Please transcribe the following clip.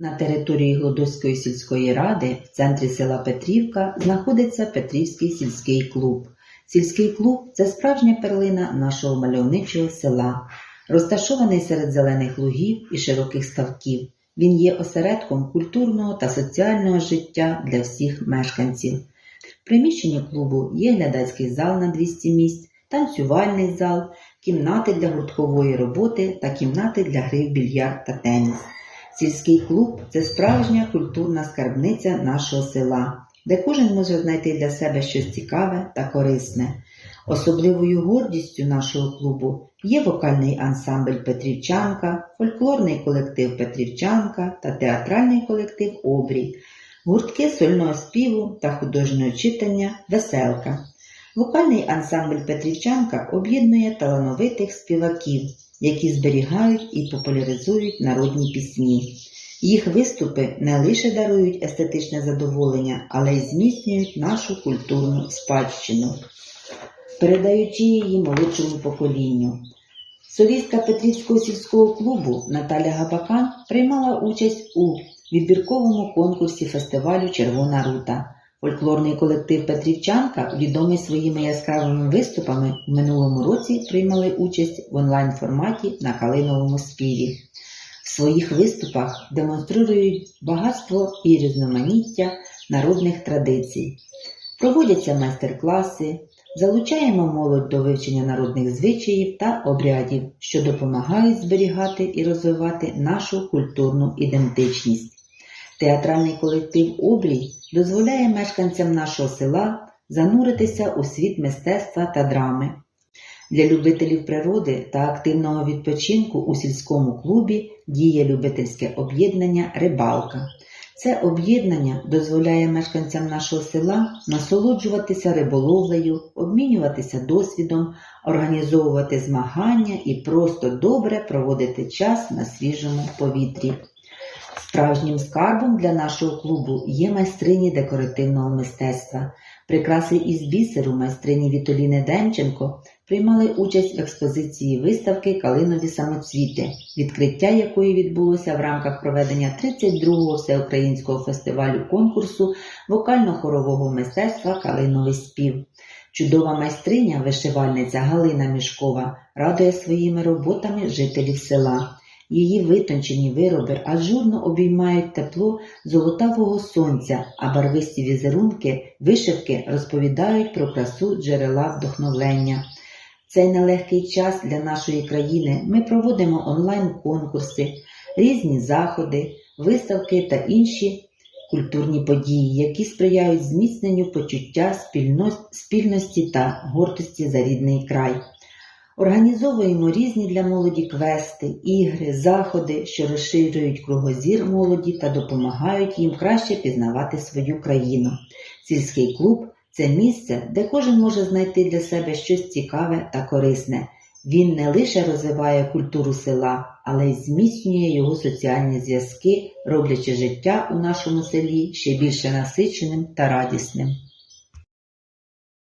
На території Глодоської сільської ради в центрі села Петрівка знаходиться Петрівський сільський клуб. Сільський клуб це справжня перлина нашого мальовничого села, розташований серед зелених лугів і широких ставків. Він є осередком культурного та соціального життя для всіх мешканців. В приміщенні клубу є глядацький зал на 200 місць, танцювальний зал, кімнати для гурткової роботи та кімнати для гри в більярд та теніс. Сільський клуб це справжня культурна скарбниця нашого села, де кожен може знайти для себе щось цікаве та корисне. Особливою гордістю нашого клубу є вокальний ансамбль Петрівчанка, фольклорний колектив Петрівчанка та театральний колектив Обрій, гуртки сольного співу та художнього читання Веселка. Вокальний ансамбль Петрівчанка об'єднує талановитих співаків, які зберігають і популяризують народні пісні. Їх виступи не лише дарують естетичне задоволення, але й зміцнюють нашу культурну спадщину, передаючи її молодшому поколінню. Солістка Петрівського сільського клубу Наталя Габакан приймала участь у відбірковому конкурсі фестивалю Червона рута. Фольклорний колектив Петрівчанка, відомий своїми яскравими виступами, в минулому році приймали участь в онлайн-форматі на калиновому співі. В своїх виступах демонструють багатство і різноманіття народних традицій. Проводяться майстер-класи, залучаємо молодь до вивчення народних звичаїв та обрядів, що допомагають зберігати і розвивати нашу культурну ідентичність. Театральний колектив Обрій дозволяє мешканцям нашого села зануритися у світ мистецтва та драми. Для любителів природи та активного відпочинку у сільському клубі діє любительське об'єднання Рибалка. Це об'єднання дозволяє мешканцям нашого села насолоджуватися риболовлею, обмінюватися досвідом, організовувати змагання і просто добре проводити час на свіжому повітрі. Справжнім скарбом для нашого клубу є майстрині декоративного мистецтва. Прикраси із бісеру майстрині Вітоліни Демченко приймали участь в експозиції виставки Калинові самоцвіти, відкриття якої відбулося в рамках проведення 32-го всеукраїнського фестивалю конкурсу вокально-хорового мистецтва Калиновий спів. Чудова майстриня, вишивальниця Галина Мішкова радує своїми роботами жителів села. Її витончені вироби ажурно обіймають тепло золотавого сонця, а барвисті візерунки, вишивки розповідають про красу джерела вдохновлення. Цей нелегкий час для нашої країни ми проводимо онлайн-конкурси, різні заходи, виставки та інші культурні події, які сприяють зміцненню почуття спільності та гордості за рідний край. Організовуємо різні для молоді квести, ігри, заходи, що розширюють кругозір молоді та допомагають їм краще пізнавати свою країну. Сільський клуб це місце, де кожен може знайти для себе щось цікаве та корисне. Він не лише розвиває культуру села, але й зміцнює його соціальні зв'язки, роблячи життя у нашому селі ще більше насиченим та радісним.